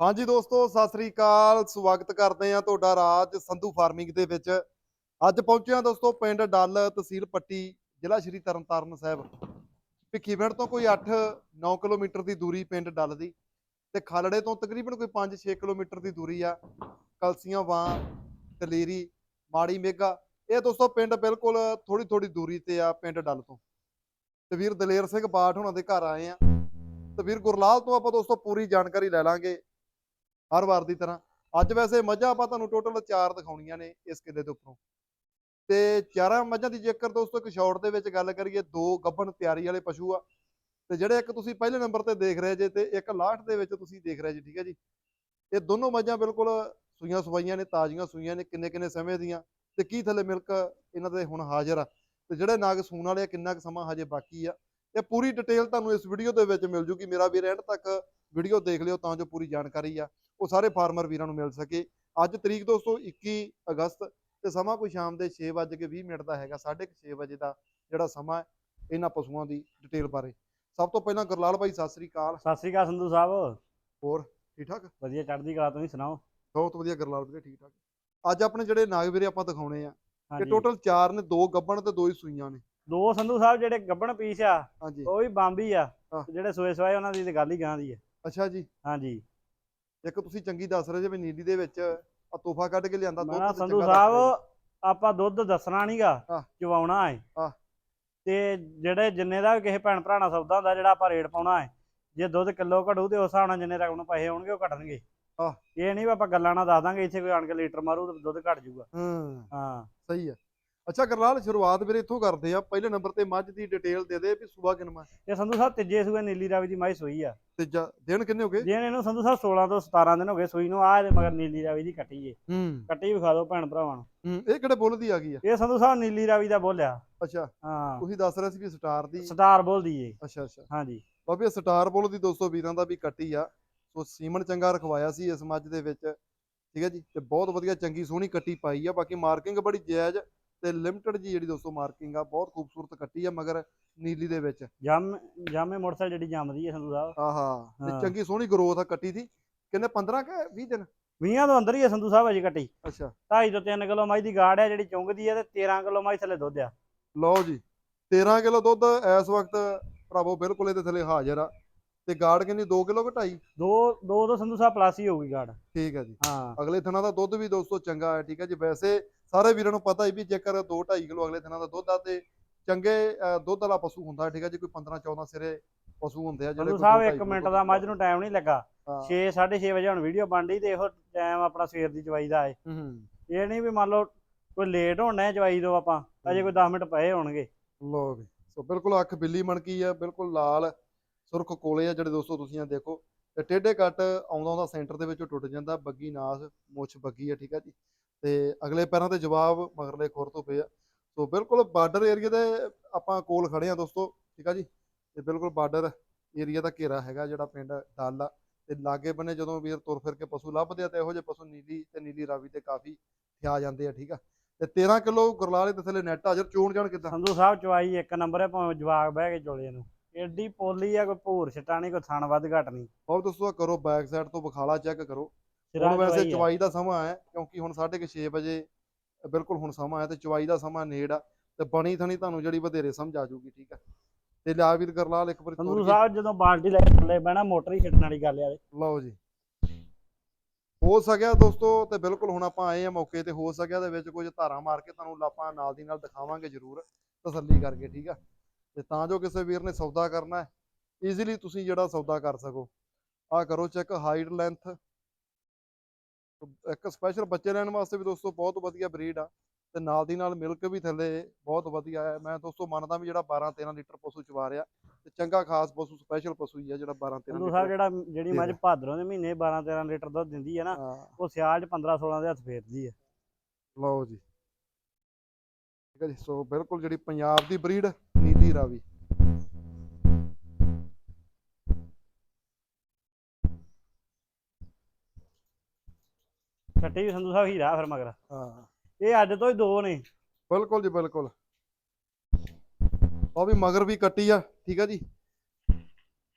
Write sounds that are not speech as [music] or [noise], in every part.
ਹਾਂਜੀ ਦੋਸਤੋ, ਸਤਿ ਸ੍ਰੀ ਅਕਾਲ। ਸਵਾਗਤ ਕਰਦੇ ਆ ਤੁਹਾਡਾ ਰਾਜ ਸੰਧੂ ਫਾਰਮਿੰਗ ਦੇ ਵਿੱਚ। ਅੱਜ ਪਹੁੰਚੇ ਹਾਂ ਦੋਸਤੋ ਪਿੰਡ ਡੱਲ ਤਹਿਸੀਲ ਪੱਟੀ, ਜ਼ਿਲ੍ਹਾ ਸ਼੍ਰੀ ਤਰਨਤਾਰਨ ਸਾਹਿਬ। ਭਿੱਖੀਵਿੰਡ ਤੋਂ ਕੋਈ 8-9 ਕਿਲੋਮੀਟਰ ਦੀ ਦੂਰੀ ਪਿੰਡ ਡੱਲ ਦੀ ਤੇ ਖਾਲੜੇ ਤੋਂ ਤਕਰੀਬਨ ਕੋਈ 5-6 ਕਿਲੋਮੀਟਰ ਦੀ ਦੂਰੀ ਆ। ਕਲਸੀਆਂ, ਵਾਂ, ਦਲੇਰੀ, ਮਾੜੀ ਮੇਗਾ। ਇਹ ਦੋਸਤੋ ਪਿੰਡ ਬਿਲਕੁਲ ਥੋੜੀ ਥੋੜੀ ਦੂਰੀ ਤੇ ਆ ਪਿੰਡ ਡੱਲ ਤੋਂ। ਤੇ ਵੀਰ ਦਲੇਰ ਸਿੰਘ ਬਾਠ ਹੁਣਾਂ ਦੇ ਘਰ ਆਏ ਆ ਤੇ ਵੀਰ ਗੁਰਲਾਲ ਤੋਂ ਆਪਾਂ ਦੋਸਤੋ ਪੂਰੀ ਜਾਣਕਾਰੀ ਲੈ ਲਾਂਗੇ। ਹਰ ਵਾਰ ਦੀ ਤਰ੍ਹਾਂ। ਅੱਜ ਵੈਸੇ ਮੱਝਾਂ ਆਪਾਂ ਤੁਹਾਨੂੰ ਟੋਟਲ 4 ਦਿਖਾਉਣੀਆਂ ਨੇ ਇਸ ਕਿੱਲੇ ਦੇ ਉੱਪਰੋਂ। ਤੇ ਚਾਰਾਂ ਮੱਝਾਂ ਦੀ ਜੇਕਰ ਦੋਸਤੋ ਇੱਕ ਸ਼ਾਰਟ ਦੇ ਵਿੱਚ ਗੱਲ ਕਰੀਏ ਦੋ ਗੱਭਣ ਤਿਆਰੀ ਵਾਲੇ ਪਸ਼ੂ ਆ। ਤੇ ਜਿਹੜੇ ਇੱਕ ਤੁਸੀਂ ਪਹਿਲੇ ਨੰਬਰ ਤੇ ਦੇਖ ਰਹੇ ਜੇ ਤੇ ਇੱਕ ਲਾਸਟ ਦੇ ਵਿੱਚ ਤੁਸੀਂ ਦੇਖ ਰਹੇ ਜੀ ਠੀਕ ਹੈ ਜੀ? ਇਹ ਦੋਨੋਂ ਮੱਝਾਂ ਬਿਲਕੁਲ ਸੂਈਆਂ ਸਵਾਈਆਂ ਨੇ ਤਾਜ਼ੀਆਂ ਸੂਈਆਂ ਨੇ ਕਿੰਨੇ ਕਿੰਨੇ ਸਮੇਂ ਦੀਆਂ। ਤੇ ਕੀ ਥੱਲੇ ਮਿਲਕ ਇਹਨਾਂ ਦੇ ਹੁਣ ਹਾਜ਼ਰ ਆ। ਤੇ ਜਿਹੜੇ ਨਾਗ ਸੂਣ ਵਾਲੇ ਆ, ਕਿੰਨਾ ਕੁ ਸਮਾਂ ਹਜੇ ਬਾਕੀ ਆ। ਇਹ ਪੂਰੀ ਡਿਟੇਲ ਤੁਹਾਨੂੰ ਇਸ ਵੀਡੀਓ ਦੇ ਵਿੱਚ ਮਿਲ ਜੂਗੀ। ਮੇਰਾ ਵੀਰ ਐਂਡ ਤੱਕ ਵੀਡੀਓ ਦੇਖ ਲਿਓ ਤਾਂ ਜੋ ਪੂਰੀ ਜਾਣਕਾਰੀ ਆ। ਉਹ ਸਾਰੇ ਫਾਰਮਰ ਵੀਰਾਂ ਨੂੰ ਮਿਲ ਸਕੇ। ਅੱਜ ਤਰੀਕ ਦੋਸਤੋ 21 ਅਗਸਤ ਤੇ ਸਮਾਂ ਕੋਈ ਸ਼ਾਮ ਦੇ 6:20 ਮਿੰਟ ਦਾ ਹੈਗਾ 6:30 ਵਜੇ ਦਾ ਜਿਹੜਾ ਸਮਾਂ ਹੈ ਇਹਨਾਂ ਪਸ਼ੂਆਂ ਦੀ ਡਿਟੇਲ ਬਾਰੇ। ਸਭ ਤੋਂ ਪਹਿਲਾਂ ਗੁਰਲਾਲ ਭਾਈ ਸਤਿ ਸ੍ਰੀ ਅਕਾਲ। ਸਤਿ ਸ੍ਰੀ ਅਕਾਲ ਸੰਧੂ ਸਾਹਿਬ। ਹੋਰ ਠੀਕ ਠਾਕ? ਵਧੀਆ ਚੜ੍ਹਦੀ ਕਲਾ ਤੁਸੀਂ ਸੁਣਾਓ? ਬਹੁਤ ਵਧੀਆ ਗੁਰਲਾਲ ਵੀਰੇ ਠੀਕ ਠਾਕ। ਅੱਜ ਆਪਣੇ ਜਿਹੜੇ ਨਾਗ ਵੀਰੇ ਆਪਾਂ ਦਿਖਾਉਣੇ ਆ ਹਾਂਜੀ। ਟੋਟਲ 4 ਨੇ ਦੋ ਗੱਬਣ ਤੇ ਦੋ ਹੀ ਸੂਈਆਂ ਨੇ। ਦੋ ਸੰਧੂ ਸਾਹਿਬ ਜਿਹੜੇ ਗੱਬਣ ਪੀਸ ਆ ਉਹ ਵੀ ਬੰਬੀ ਆ ਜਿਹੜੇ ਸੋਏ ਸਵਾਏ ਉਹਨਾਂ ਦੀ ਤੇ ਗੱਲ ਹੀ ਗਾਂ ਦੀ ਆ। ਅੱਛਾ ਜੀ। ਹਾਂਜੀ। ਇੱਕ ਤੁਸੀਂ ਚੰਗੀ ਦੱਸ ਰਹੇ ਜੇ ਵੀ ਨੀਲੀ ਦੇ ਵਿੱਚ ਆ ਤੋਹਫਾ ਕੱਢ ਕੇ ਲਿਆਂਦਾ ਮੈਂ ਤੇ ਸੰਧੂ ਸਾਹਿਬ ਆਪਾਂ ਦੁੱਧ ਦੱਸਣਾ ਨਹੀਂਗਾ। ਚਵਾਉਣਾ ਹੈ। ਤੇ ਜਿਹੜੇ ਜਿੰਨੇ ਦਾ ਕਿਸੇ ਭੈਣ ਭਰਾ ਨਾਲ ਸੌਦਾ ਹੁੰਦਾ ਜਿਹੜਾ ਆਪਾਂ ਰੇਟ ਪਾਉਣਾ ਹੈ ਜੇ ਦੁੱਧ ਕਿਲੋ ਘੜੂ ਤੇ ਉਸ ਹਿਸਾਬ ਨਾਲ ਜਿੰਨੇ ਰਕਮ ਨੂੰ ਪੈਸੇ ਆਉਣਗੇ ਉਹ ਘਟਣਗੇ। ਇਹ ਨਹੀਂ ਵੀ ਆਪਾਂ ਗੱਲਾਂ ਨਾਲ ਦੱਸ ਦਾਂਗੇ ਇੱਥੇ ਕੋਈ ਆਣ ਕੇ ਲੀਟਰ ਮਾਰੂ ਤੇ ਦੁੱਧ ਘਟ ਜਾਊਗਾ। ਹਾਂ। ਹਾਂ। ਸਹੀ ਹੈ। ਅੱਛਾ ਗੁਰਲਾਲ ਸ਼ੁਰੂਆਤ ਵੀਰੇ ਇੱਥੋਂ ਕਰਦੇ ਆ। ਪਹਿਲੇ ਨੰਬਰ ਤੇ ਮੱਝ ਦੀ ਡਿਟੇਲ ਦੇ ਦੇ ਵੀ ਸੂਬਾ ਕਿਨਮਾ ਇਹ ਸੰਧੂ ਸਾਹਿਬ ਤੀਜੇ ਸੂਏ ਨੀਲੀ ਰਾਵੀ ਦੀ ਮਾਈ ਸੋਈ ਆ। ਤੀਜਾ ਦਿਨ ਕਿੰਨੇ ਹੋ ਗਏ? ਜੇ ਇਹਨੂੰ ਸੰਧੂ ਸਾਹਿਬ 16 ਤੋਂ 17 ਦਿਨ ਹੋ ਗਏ ਸੂਈ ਨੂੰ। ਆ ਇਹਦੇ ਮਗਰ ਨੀਲੀ ਰਾਵੀ ਦੀ ਕੱਟੀ ਏ। ਹੂੰ। ਕੱਟੀ ਵਿਖਾ ਦਿਓ ਭੈਣ ਭਰਾਵਾਂ ਨੂੰ। ਹੂੰ ਇਹ ਕਿਹੜੇ ਬੁੱਲ ਦੀ ਆ ਗਈ ਆ? ਇਹ ਸੰਧੂ ਸਾਹਿਬ ਨੀਲੀ ਰਾਵੀ ਦਾ ਬੋਲਿਆ ਅੱਛਾ। ਹਾਂ। ਤੁਸੀਂ ਦੱਸ ਰਹੇ ਸੀ ਵੀ ਸਟਾਰ ਦੀ। ਸਟਾਰ ਬੋਲਦੀ ਏ। ਅੱਛਾ ਅੱਛਾ। ਹਾਂਜੀ। ਬਾਬੇ ਸਟਾਰ ਬੁੱਲ ਦੀ 200 ਵੀਰਾਂ ਦਾ ਵੀ ਕੱਟੀ ਆ। ਸੋ ਸੀਮਨ ਚੰਗਾ ਰਖਵਾਇਆ ਸੀ ਇਸ ਮੱਝ ਦੇ ਵਿੱਚ। ਠੀਕ ਹੈ ਜੀ? ਤੇ ਬਹੁਤ ਵਧੀਆ ਚੰਗੀ ਸੋਹਣੀ ਕੱਟੀ ਪਾਈ ਆ। ਬਾਕੀ ਮਾਰਕਿੰਗ ਬੜੀ ਜਾਇਜ਼ ਤੇ ਲਿਮਟਿਡ ਜੀ ਜਿਹੜੀ ਦੋਸਤੋ ਮਾਰਕਿੰਗ ਆ ਬਹੁਤ ਖੂਬਸੂਰਤ ਕੱਟੀ ਆ ਮਗਰ ਨੀਲੀ ਦੇ ਵਿੱਚ। ਜੰਮ ਜਾਮੇ ਮੋਟਰਸਾਈਕਲ ਜਿਹੜੀ ਜੰਮਦੀ ਏ ਸੰਧੂ ਸਾਹਿਬ। ਆਹਾ ਤੇ ਹਾਂ। ਚੰਗੀ ਸੋਹਣੀ ਗਰੋਥ ਆ ਕੱਟੀ ਦੀ। ਕਿੰਨੇ 15 ਕਿ 20 ਦਿਨ? 20 ਤੋਂ ਅੰਦਰ ਹੀ ਏ ਸੰਧੂ ਸਾਹਿਬ ਅਜੇ ਕੱਟੀ। ਅੱਛਾ। 2.5 ਤੋਂ 3 ਕਿਲੋ ਮਾਈ ਦੀ ਗਾੜ ਆ ਜਿਹੜੀ ਚੁੰਗਦੀ ਏ ਤੇ 13 ਕਿਲੋ ਮਾਈ ਥੱਲੇ ਦੁੱਧ ਆ। ਲਓ ਜੀ 13 ਕਿਲੋ ਦੁੱਧ ਇਸ ਵਕਤ ਭਰਾਵੋ ਬਿਲਕੁਲ ਇਹਦੇ ਥੱਲੇ ਹਾਜ਼ਰ ਆ। ਤੇ ਗਾੜ ਕਿੰਨੀ 2 ਕਿਲੋ ਘਟਾਈ ਦੋ ਦੋ ਤੋਂ ਸੰਧੂ ਸਾਹਿਬ ਪਲੱਸ ਹੀ ਹੋਊਗੀ ਗਾੜ ਠੀਕ ਹੈ ਜੀ। ਹਾਂ। ਅਗਲੇ ਥਣਾ ਦਾ ਦੁੱਧ ਵੀ ਦੋਸਤੋ ਚੰਗਾ ਹੈ ਠੀਕ ਹੈ ਜੀ। ਵੈਸੇ ਸਾਰੇ ਵੀਰਾਂ ਨੂੰ ਪਤਾ ਹੀ ਵੀ ਜੇਕਰ 2 2.5 ਕਿਲੋ ਅਗਲੇ ਥਣਾ ਦਾ ਦੁੱਧ ਆ ਤੇ ਚੰਗੇ ਦੁੱਧ ਵਾਲਾ ਪਸ਼ੂ ਹੁੰਦਾ ਠੀਕ ਹੈ ਜੀ ਕੋਈ 15 14 ਸਿਰੇ ਪਸ਼ੂ ਹੁੰਦੇ ਆ ਕੋਈ ਸਾਹਿਬ ਦੋ ਢਾਈ 1 ਕਿਲੋ ਮਿੰਟ ਦਾ ਮੱਝ ਨੂੰ ਟਾਈਮ ਨਹੀਂ ਲੱਗਾ। ਹਾਂ। 6 6:30 ਵਜੇ ਹੁਣ ਵੀਡੀਓ ਬਣ ਰਹੀ ਤੇ ਇਹੋ ਟਾਈਮ ਆਪਣਾ ਸਵੇਰ ਦੀ ਚਵਾਈ ਦਾ ਹੂੰ ਹੂੰ। ਇਹ ਨਹੀਂ ਵੀ ਮੰਨ ਲਓ ਕੋਈ ਲੇਟ ਹੋਣਾ ਹੈ ਚਵਾਈ ਤੋਂ ਆਪਾਂ ਅਜੇ ਕੋਈ 10 ਮਿੰਟ ਪਏ ਹੋਣਗੇ। ਲਓ ਵੀ ਸੋ ਬਿਲਕੁਲ ਅੱਖ ਬਿੱਲੀ ਮਣਕੀ ਆ ਬਿਲਕੁਲ ਲਾਲ ਸੁਰਖ ਕੋਲੇ ਆ ਜਿਹੜੇ ਦੋਸਤੋ ਤੁਸੀਂ ਆ ਦੇਖੋ। ਤੇ ਟੇਢੇ ਕੱਟ ਆਉਂਦਾ ਆਉਂਦਾ ਸੈਂਟਰ ਦੇ ਵਿੱਚੋਂ ਟੁੱਟ ਜਾਂਦਾ ਬੱਗੀ ਨਾਸ ਮੁੱਛ ਬੱਗੀ ਆ ਠੀਕ ਆ ਜੀ। ਤੇ ਅਗਲੇ ਪੈਰਾਂ ਤੇ ਜਵਾਬ ਮਗਰਲੇ ਖੁਰ ਤੋਂ ਪਏ ਆ। ਸੋ ਬਿਲਕੁਲ ਬਾਰਡਰ ਏਰੀਆ ਦੇ ਆਪਾਂ ਕੋਲ ਖੜੇ ਆ ਦੋਸਤੋ ਠੀਕ ਆ ਜੀ? ਤੇ ਬਿਲਕੁਲ ਬਾਰਡਰ ਏਰੀਆ ਦਾ ਘੇਰਾ ਹੈਗਾ ਜਿਹੜਾ ਪਿੰਡ ਡੱਲ ਤੇ ਲਾਗੇ ਬੰਨੇ ਜਦੋਂ ਵੀਰ ਤੁਰ ਫਿਰ ਕੇ ਪਸ਼ੂ ਲੱਭਦੇ ਆ ਤੇ ਇਹੋ ਜਿਹੇ ਪਸ਼ੂ ਨੀਲੀ ਤੇ ਨੀਲੀ ਰਾਵੀ ਤੇ ਕਾਫੀ ਥਿਆ ਜਾਂਦੇ ਆ ਠੀਕ ਆ? ਤੇ 13 ਕਿਲੋ ਗੁਰਲਾਲੇ ਦੇ ਥੱਲੇ ਨੈਟ ਹਾਜ਼ਰ ਚੋਣ ਜਾਣ ਕਿੱਦਾਂ? ਸੰਧੂ ਸਾਹਿਬ ਚਵਾਈ ਇੱਕ ਨੰਬਰ ਹੈ ਭਾਵੇਂ ਜਵਾਗ ਬਹਿ ਕੇ ਚੋਲੇ ਨੂੰ। ਏਡੀ ਪੋਲੀ ਆ ਕੋਈ ਭੂਰ ਛਟਾ ਨਹੀਂ ਕੋਈ ਥਣ ਵੱਧ ਘਟ ਨਹੀਂ ਹੋਰ ਦੱਸੋ ਕਰੋ ਬੈਕ ਸਾਈਡ ਤੋਂ ਵਿਖਾਲਾ ਚੈੱਕ ਕਰੋ। ਹੁਣ ਵੈਸੇ ਚਵਾਈ ਦਾ ਸਮਾਂ ਹੈ ਕਿਉਂਕਿ ਹੁਣ 6:30 ਵਜੇ ਬਿਲਕੁਲ ਹੁਣ ਸਮਾਂ ਹੈ ਤੇ ਚਵਾਈ ਦਾ ਸਮਾਂ ਨੇੜ ਆ ਤੇ ਬਣੀ ਥਣੀ ਤੁਹਾਨੂੰ ਜਿਹੜੀ ਵਧੇਰੇ ਸਮਝ ਆ ਜੂਗੀ ਠੀਕ ਆ। ਤੇ ਲਿਆ ਵੀਰ ਕਰਲਾਲ ਇੱਕ ਵਾਰੀ ਸੰਧੂ ਸਾਹਿਬ ਜਦੋਂ ਬਾਲਟੀ ਲੈ ਕੇ ਥੱਲੇ ਬਹਿਣਾ ਮੋਟਰ ਹੀ ਛੱਡਣ ਵਾਲੀ ਗੱਲ ਆ। ਲਓ ਜੀ। ਹੋ ਸਕਿਆ ਦੋਸਤੋ ਤੇ ਬਿਲਕੁਲ ਹੁਣ ਆਪਾਂ ਆਏ ਆ ਮੌਕੇ ਤੇ ਹੋ ਸਕਿਆ ਦੇ ਵਿੱਚ ਕੁਝ ਧਾਰਾਂ ਮਾਰ ਕੇ ਤੁਹਾਨੂੰ ਆਪਾਂ ਨਾਲ ਦੀ ਨਾਲ ਦਿਖਾਵਾਂਗੇ ਜ਼ਰੂਰ ਤਸੱਲੀ ਕਰਕੇ ਠੀਕ ਆ। ਤੇ ਤਾਂ ਜੋ ਕਿਸੇ ਵੀਰ ਨੇ ਸੌਦਾ ਕਰਨਾ ਹੈ ਈਜ਼ੀਲੀ ਤੁਸੀਂ ਜਿਹੜਾ ਸੌਦਾ ਕਰ ਸਕੋ। ਆ ਕਰੋ ਚੈੱਕ ਹਾਈਟ ਲੈਂਥ ਇੱਕ ਸਪੈਸ਼ਲ ਬੱਚੇ ਲੈਣ ਵਾਸਤੇ ਵੀ ਦੋਸਤੋ ਬਹੁਤ ਵਧੀਆ ਬਰੀਡ ਆ ਤੇ ਨਾਲ ਦੀ ਨਾਲ ਮਿਲਕ ਵੀ ਥੱਲੇ ਬਹੁਤ ਵਧੀਆ ਹੈ ਮੈਂ ਦੋਸਤੋ ਮੰਨਦਾ ਵੀ ਜਿਹੜਾ 12 13 ਲੀਟਰ ਪਸ਼ੂ ਚਵਾ ਰਿਹਾ ਤੇ ਚੰਗਾ ਖਾਸ ਪਸ਼ੂ ਸਪੈਸ਼ਲ ਪਸ਼ੂ ਹੀ ਆ ਜਿਹੜਾ 12 13 ਸੰਧੂ ਸਾਹਿਬ ਲੀਟਰ ਜਿਹੜਾ ਜਿਹੜੀ ਮੱਝ। ਭਾਦਰੋਂ ਦੇ ਮਹੀਨੇ 12 13 ਲੀਟਰ ਦੁੱਧ ਦਿੰਦੀ ਹੈ ਨਾ ਉਹ ਸਿਆਲ ਚ 15 16 ਦੇ ਹੱਥ ਫੇਰਦੀ ਹੈ ਲਓ ਜੀ। ਠੀਕ ਹੈ ਜੀ ਸੋ ਬਿਲਕੁਲ ਜਿਹੜੀ ਪੰਜਾਬ ਦੀ ਬਰੀਡ ਨੀਲੀ ਰਾਵੀ। ਛੱਟੀ ਵੀ ਸੰਧੂ ਸਾਹਿਬ ਹੀਰਾ ਫਿਰ ਮਗਰ। ਹਾਂ। ਇਹ ਅੱਜ ਤੋਂ ਹੀ ਦੋ ਨੇ। ਬਿਲਕੁਲ ਜੀ ਬਿਲਕੁਲ। ਉਹ ਵੀ ਮਗਰ ਵੀ ਕੱਟੀ ਆ ਠੀਕ ਆ ਜੀ।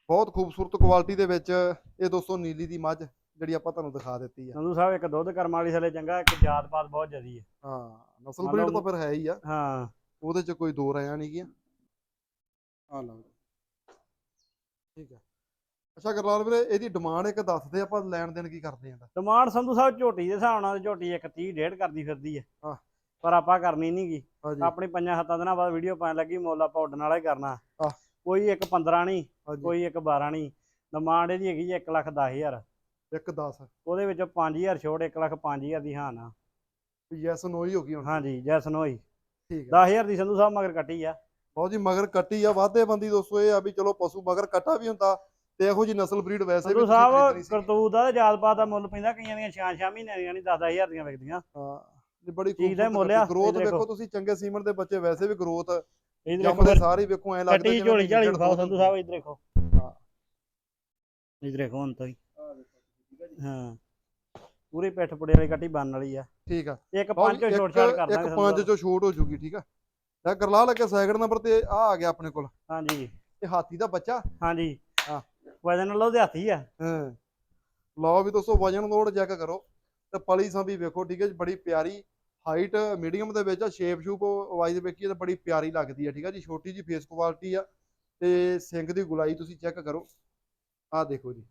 ਬਹੁਤ ਖੂਬਸੂਰਤ ਕੁਆਲਿਟੀ ਦੇ ਵਿੱਚ ਇਹ ਦੋਸਤੋ ਨੀਲੀ ਦੀ ਮੱਝ ਜਿਹੜੀ ਆਪਾਂ ਤੁਹਾਨੂੰ ਦਿਖਾ ਦਿੱਤੀ ਆ। ਸੰਧੂ ਸਾਹਿਬ ਇੱਕ ਦੁੱਧ ਕਰਮ ਵਾਲੀ ਥਲੇ ਚੰਗਾ ਇੱਕ ਜਾਤ ਪਾਤ ਬਹੁਤ ਜਦੀ ਹੈ ਹਾਂ ਨਸਲ ਬਰੀਡ ਤਾਂ ਫਿਰ ਹੈ ਹੀ ਆ। ਹਾਂ। ਉਹਦੇ ਚ ਕੋਈ ਦੋ ਰਿਆ ਨਹੀਂ ਗਿਆ। ਆ ਲਓ। ਠੀਕ ਆ। ਅੱਛਾ ਗਰਲਾਲ ਵੀਰੇ ਇਹਦੀ ਡਿਮਾਂਡ ਇੱਕ ਦੱਸਦੇ ਆਪਾਂ ਲੈਣ ਦੇਣ ਕੀ ਕਰਦੇ ਆਂ? ਡਿਮਾਂਡ ਸੰਧੂ ਸਾਹਿਬ ਝੋਟੀ ਦੇ ਹਿਸਾਬ ਨਾਲ ਝੋਟੀ ਇੱਕ 30 ਡੇਢ ਕਰਦੀ ਫਿਰਦੀ ਹੈ ਹਾਂ। ਪਰ ਆਪਾਂ ਕਰਨੀ ਨਹੀਂਗੀ ਆਪਣੀ ਪੰਜਾਂ ਸੱਤਾਂ ਦਿਨਾਂ ਬਾਅਦ ਵੀਡੀਓ ਪਾਣ ਲੱਗੀ ਮੁੱਲ ਆਪਾਂ ਉੱਡਣ ਵਾਲਾ ਹੀ ਕਰਨਾ। ਕੋਈ ਇੱਕ 15 ਨਹੀਂ ਕੋਈ ਇੱਕ 12 ਨਹੀਂ ਡਿਮਾਂਡ ਇਹਦੀ ਹੈਗੀ ਜੀ 1 ਲੱਖ 10000 ਇੱਕ 10 ਉਹਦੇ ਵਿੱਚੋਂ 5000 ਛੋੜ 1 ਲੱਖ 5000 ਦੀ ਹਾਂ ਨਾ ਯੈਸ ਨੋ ਹੀ ਹੋ ਗਈ ਹੁਣ। ਹਾਂਜੀ ਜੈਸਨ ਹੋਈ ਠੀਕ ਆ। 10000 ਦੀ ਸੰਧੂ ਸਾਹਿਬ ਮਗਰ ਕੱਟੀ ਆ। ਬਹੁਤ ਜੀ ਮਗਰ ਕੱਟੀ ਆ ਵਾਧੇ ਬੰਦੀ ਦੋਸਤੋ ਇਹ ਆ ਵੀ ਚਲੋ ਪਸ਼ੂ ਮਗਰ ਕੱਟਾ ਵੀ ਹੁੰਦਾ। ਤੇ ਇਹੋ ਜੀ ਨਸਲ ਬਰੀਡ ਵੈਸੇ ਵੀ ਸਾਹਿਬ। ਕਰਤੂਤ ਦਾ ਜਾਤ ਪਾਤ ਦਾ ਮੁੱਲ ਪੈਂਦਾ ਕਈਆਂ ਦੀਆਂ 6-6 ਮਹੀਨਿਆਂ ਦੀਆਂ ਨਹੀਂ 10-10000 ਦੀਆਂ ਵਿਕਦੀਆਂ। ਹਾਂ ਇਹ ਬੜੀ ਆ, ਗਰੋਥ ਇਹ ਦੇਖੋ। ਵੇਖੋ ਤੁਸੀਂ ਚੰਗੇ ਸੀਮਨ ਦੇ ਬੱਚੇ ਵੈਸੇ ਵੀ ਗਰੋਥ ਇਹ ਦੇਖੋ ਸਾਰੇ ਵੇਖੋ ਐ ਲੱਗਦਾ ਕੱਟੀ ਝੋਲੀ ਝਾਲੀ ਵਿਖਾਓ ਸੰਧੂ ਸਾਹਿਬ ਇੱਧਰ ਦੇਖੋ। ਹਾਂ। ਇੱਧਰ ਦੇਖੋ ਹੁਣ ਤਾਂ ਹੀ ਪੂਰੀ ਪਿੱਠ ਪੁੜੇ ਵਾਲੀ ਕੱਟੀ ਬੰਨ ਵਾਲੀ ਆ। ਠੀਕ ਆ। ਇੱਕ ਪੰਜ ਚੋਂ ਛੋਟ ਛਾਟ ਕਰ ਇੱਕ ਦਾਂਗੇ ਪੰਜ। ਚੋਂ ਛੋਟ ਹੋ ਜੂਗੀ ਠੀਕ ਆ। ਲੈ ਗਰਲਾ ਲੱਗੇ ਸੈਕਿੰਡ ਨੰਬਰ ਤੇ ਆ ਆ ਗਿਆ ਆਪਣੇ ਕੋਲ। ਹਾਂਜੀ। ਇਹ ਹਾਥੀ ਦਾ ਬੱਚਾ? ਹਾਂਜੀ। ਵਜਨ ਲਓ ਦੇ ਹੱਥੀ ਆ। ਹਾਂ। ਲਓ ਵੀ ਦੋਸਤੋ ਵਜਨ ਲੋਡ ਚੈੱਕ ਕਰੋ। ਤੇ ਪਲੀ ਸਾਂ ਵੀ ਵੇਖੋ ਠੀਕ ਹੈ ਜੀ ਬੜੀ ਪਿਆਰੀ ਹਾਈਟ ਮੀਡੀਅਮ ਦੇ ਵਿੱਚ ਆ ਸ਼ੇਪ ਸ਼ੂਪ ਵਾਈਜ਼ ਵੇਖੀਏ ਤਾਂ ਬੜੀ ਪਿਆਰੀ ਲੱਗਦੀ ਆ ਠੀਕ ਆ ਜੀ ਛੋਟੀ ਜੀ ਫੇਸ ਕੁਆਲਿਟੀ ਆ। ਤੇ ਸਿੰਗ ਦੀ ਗੁਲਾਈ ਤੁਸੀਂ ਚੈੱਕ ਕਰੋ। ਆਹ ਦੇਖੋ ਜੀ।